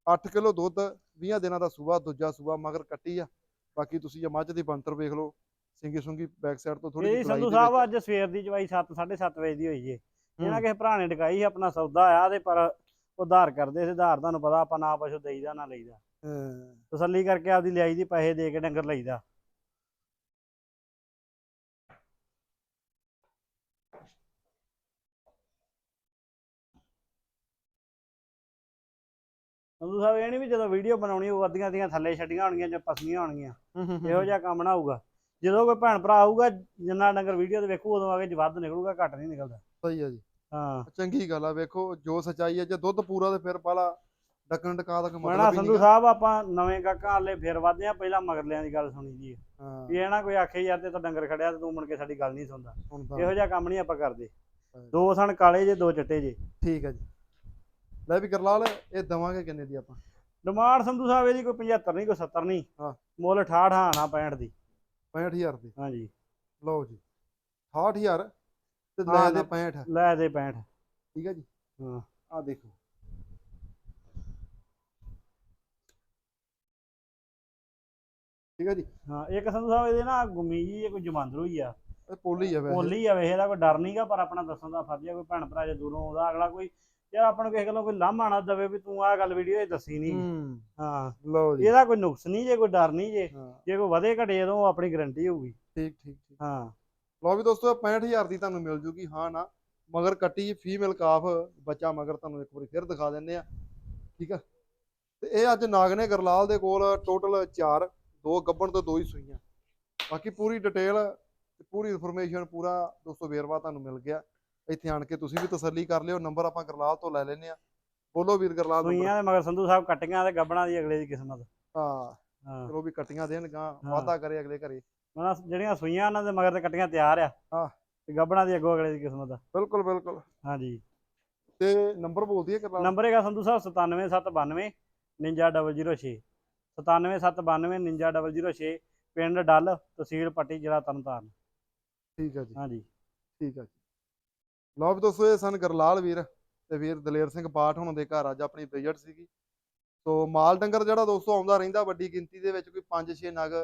8 ਕਿਲੋ ਦੁੱਧ 20 ਦਿਨਾਂ ਦਾ ਸੂਆ ਦੂਜਾ ਸੂਆ ਮਗਰ ਕੱਟੀ ਆ। ਬਾਕੀ ਤੁਸੀਂ ਇਹ ਮੱਝ ਦੀ ਬੰਤਰ ਵੇਖ ਲਓ ਸਿੰਗੀ ਸੁੰਗੀ ਬੈਕ ਸਾਈਡ ਤੋਂ ਥੋੜੀ ਇਹ ਸੰਧੂ ਸਾਹਿਬ ਅੱਜ ਸਵੇਰ ਦੀ ਚਵਾਈ 7 7:30 ਵਜੇ ਦੀ ਹੋਈ ਜੇ ਇਹਨਾਂ ਕਿਸੇ ਭਰਾ ਨੇ ਡਕਾਈ ਸੀ ਆਪਣਾ ਸੌਦਾ ਆ ਤੇ ਪਰ ਉਧਾਰ ਕਰਦੇ ਸੀ ਉਧਾਰ ਤੁਹਾਨੂੰ ਪਤਾ ਆਪਾਂ ਨਾ ਪਸ਼ੂ ਦੇਈਦਾ ਨਾ ਲਈਦਾ। ਹਾਂ। ਤਸੱਲੀ ਕਰਕੇ ਆਪਦੀ ਲਿਆਈ ਦੀ ਪੈਸੇ ਦੇ ਕੇ ਡੰਗਰ ਲਈਦਾ। ਸੰਧੂ ਸਾਹਿਬ ਇਹ ਨਹੀਂ ਵੀ ਜਦੋਂ ਵੀਡੀਓ ਬਣਾਉਣੀ ਉਹ ਅੱਧੀਆਂ ਦੀਆਂ ਥੱਲੇ ਛੱਡੀਆਂ ਹੋਣਗੀਆਂ ਜਾਂ ਪਸਲੀਆਂ ਹੋਣਗੀਆਂ। ਇਹੋ ਜਿਹਾ ਕੰਮ ਨਾ ਹੋਊਗਾ। ਜਦੋਂ ਕੋਈ ਭੈਣ ਭਰਾ ਆਊਗਾ ਜਿੰਨਾ ਡੰਗਰ ਵੀਡੀਓ ਤੇ ਵੇਖੂ ਉਦੋਂ ਆਗੇ ਵੱਧ ਨਿਕਲੂਗਾ ਘੱਟ ਨਹੀਂ ਨਿਕਲਦਾ। ਸਹੀ ਆ ਜੀ। ਹਾਂ। ਚੰਗੀ ਗੱਲ ਆ ਵੇਖੋ ਜੋ ਸਚਾਈ ਹੈ ਜੇ ਦੁੱਧ ਪੂਰਾ ਤੇ ਫਿਰ ਪਾਲਾ ਡੱਕਣ ਡਕਾ ਦਾ ਮਤਲਬ ਹੀ ਸੰਧੂ ਨਹੀਂ ਸਾਹਿਬ ਆਪਾਂ ਨਵੇਂ ਕਾਕਾਂ ਵਾਲੇ ਫੇਰ ਵੱਧਦੇ ਆ ਪਹਿਲਾਂ ਮਗਰਲਿਆਂ ਦੀ ਗੱਲ ਸੁਣੀ ਜੀ ਹਾਂ। ਇਹ ਨਾ ਕੋਈ ਆਖੇ ਯਾਰ ਤੇ ਤਾਂ ਡੰਗਰ ਖੜਿਆ ਤੇ ਤੂੰ ਮੁੜ ਕੇ ਸਾਡੀ ਗੱਲ ਨਹੀਂ ਸੁਣਦਾ। ਇਹੋ ਜਿਹਾ ਕੰਮ ਨਹੀਂ ਆਪਾਂ ਕਰਦੇ। ਦੋ ਸਣ ਕਾਲੇ ਜੇ ਦੋ ਚਿੱਟੇ ਜੇ। ਠੀਕ ਹੈ ਜੀ। ਲੈ ਵੀ ਕਰਲਾਲ ਇਹ ਦਵਾਂਗੇ ਕਿੰਨੇ ਦੀ ਆਪਾਂ? ਡਿਮਾਂਡ ਸੰਧੂ ਸਾਹਿਬ ਇਹਦੀ ਕੋਈ 75 ਨਹੀਂ ਕੋਈ 70 ਨਹੀਂ। ਹਾਂ। ਮੁੱਲ 68 ਹਾਂ ਨਾ 65 ਦੀ। 65000 ਦੀ। ਹਾਂਜੀ। ਲਓ ਜੀ 68000 ਤੇ ਲੈ ਦੇ ਨਾ। 65 ਲੈ ਦੇ 65 ਠੀਕ ਹੈ ਜੀ? ਹਾਂ। ਆ ਦੇਖੋ। ਠੀਕ ਹੈ ਜੀ? ਹਾਂ ਇੱਕ ਸੰਧੂ ਸਾਹਿਬ ਇਹਦੇ ਨਾ ਗੁੰਮੀ ਜੀ ਇਹ ਕੋਈ ਜਮਾਂਦਰੂ ਹੀ ਆ। ਪੋਲੀ ਆ ਵੈਸੇ। ਬੋਲੀ ਆ ਵੇਖ ਇਹਦਾ ਕੋਈ ਡਰ ਨਹੀਂਗਾ ਪਰ ਆਪਣਾ ਦੱਸਣ ਦਾ ਫਰਜ਼ ਆ ਕੋਈ ਭੈਣ ਭਰਾ ਜੇ ਦੂਰੋਂ ਆਉਂਦਾ ਅਗਲਾ ਕੋਈ ਯਾਰ ਆਪਾਂ ਨੂੰ ਕਿਸੇ ਗੱਲੋਂ ਕੋਈ ਲਾਮਾ ਨਾ ਦਵੇ ਵੀ ਤੂੰ ਆਹ ਗੱਲ ਵੀਡੀਓ 'ਚ ਦੱਸੀ ਨਹੀਂ ਹੂੰ। ਹਾਂ। ਲਓ ਜੀ। ਇਹਦਾ ਕੋਈ ਨੁਕਸ ਨਹੀਂ ਜੇ ਕੋਈ ਡਰ ਨਹੀਂ ਜੇ। ਹਾਂ। ਜੇ ਕੋਈ ਵਧੇ ਘਟੇ ਉਦੋਂ ਆਪਣੀ ਗਾਰੰਟੀ ਹੋਊਗੀ। ਠੀਕ ਠੀਕ ਠੀਕ। ਹਾਂ। ਲਓ ਵੀ ਦੋਸਤੋ ਇਹ 65000 ਦੀ ਤੁਹਾਨੂੰ ਮਿਲ ਜੂਗੀ। ਹਾਂ ਨਾ ਮਗਰ ਕੱਟੀ ਫੀਮੇਲ ਕਾਫ ਬੱਚਾ ਮਗਰ ਤੁਹਾਨੂੰ ਇੱਕ ਵਾਰੀ ਫਿਰ ਦਿਖਾ ਦਿੰਦੇ ਆ। ਠੀਕ ਆ? ਤੇ ਇਹ ਅੱਜ ਨਾਗ ਨੇ ਗਰਲਾਲ ਦੇ ਕੋਲ ਟੋਟਲ 4 ਦੋ ਗੱਬਣ ਤੋਂ ਦੋ ਹੀ ਸੂਈਆਂ। ਬਾਕੀ ਪੂਰੀ ਡਿਟੇਲ ਪੂਰੀ ਇਨਫੋਰਮੇਸ਼ਨ ਪੂਰਾ ਦੋਸਤੋ ਵੇਰਵਾ ਤੁਹਾਨੂੰ ਮਿਲ ਗਿਆ। ਇੱਥੇ ਆਣ ਕੇ ਤੁਸੀਂ ਵੀ ਤਸੱਲੀ ਕਰ ਲਿਓ ਨੰਬਰ ਆਪਾਂ ਗਰਲਾਲ ਤੋਂ ਲੈ ਲੈਨੇ ਆ ਬੋਲੋ ਵੀਰ ਗਰਲਾਲ। ਸੂਈਆਂ ਦੇ ਮਗਰ ਸੰਧੂ ਸਾਹਿਬ ਕੱਟੀਆਂ ਤੇ ਗੱਬਣਾ ਦੀ ਅਗਲੇ ਦੀ ਕਿਸਮਤ। ਹਾਂ ਹਾਂ। ਚਲੋ ਵੀ ਕੱਟੀਆਂ ਦੇਣ ਗਾਂ ਹਾਂ। ਵਾਦਾ ਕਰੇ ਅਗਲੇ ਘਰੇ। ਮਨਾ ਜਿਹੜੀਆਂ ਸੂਈਆਂ ਉਹਨਾਂ ਦੇ ਮਗਰ ਤੇ ਕੱਟੀਆਂ ਤਿਆਰ ਆ। ਹਾਂ। ਤੇ ਗੱਬਣਾ ਦੀ ਅੱਗੋਂ ਅਗਲੇ ਦੀ ਕਿਸਮਤ ਬਿਲਕੁਲ ਬਿਲਕੁਲ। ਹਾਂਜੀ। ਤੇ ਨੰਬਰ ਬੋਲ ਦਈਏ ਗਰਲਾਲ? ਨੰਬਰ ਹੈਗਾ ਸੰਧੂ ਸਾਹਿਬ 97792 99006 97792 99006 ਪਿੰਡ ਡੱਲ ਤਹਿਸੀਲ ਪੱਟੀ ਜ਼ਿਲ੍ਹਾ ਤਰਨਤਾਰਨ। ਠੀਕ ਹੈ ਜੀ। ਹਾਂਜੀ। ਠੀਕ ਹੈ ਜੀ। ਲਓ ਵੀ ਦੋਸਤੋ, ਇਹ ਸਨ ਗਰਲਾਲ ਵੀਰ ਤੇ ਵੀਰ ਦਲੇਰ ਸਿੰਘ ਪਾਠ ਹੁਣ ਦੇ ਘਰ। ਅੱਜ ਆਪਣੀ ਵਿਜ਼ਿਟ ਸੀਗੀ। ਸੋ ਮਾਲ ਡੰਗਰ ਜਿਹੜਾ ਦੋਸਤੋ, ਆਉਂਦਾ ਰਹਿੰਦਾ ਵੱਡੀ ਗਿਣਤੀ ਦੇ ਵਿੱਚ, ਕੋਈ 5-6 ਨਗ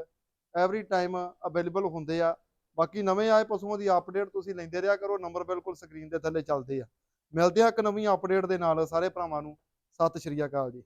ਐਵਰੀ ਟਾਈਮ ਅਵੇਲੇਬਲ ਹੁੰਦੇ ਆ। ਬਾਕੀ ਨਵੇਂ ਆਏ ਪਸ਼ੂਆਂ ਦੀ ਅਪਡੇਟ ਤੁਸੀਂ ਲੈਂਦੇ ਰਿਹਾ ਕਰੋ। ਨੰਬਰ ਬਿਲਕੁਲ ਸਕਰੀਨ ਦੇ ਥੱਲੇ ਚੱਲਦੇ ਆ। ਮਿਲਦੇ ਆ ਇੱਕ ਨਵੀਂ ਅਪਡੇਟ ਦੇ ਨਾਲ। ਸਾਰੇ ਭਰਾਵਾਂ ਨੂੰ ਸਤਿ ਸ਼੍ਰੀ ਅਕਾਲ ਜੀ।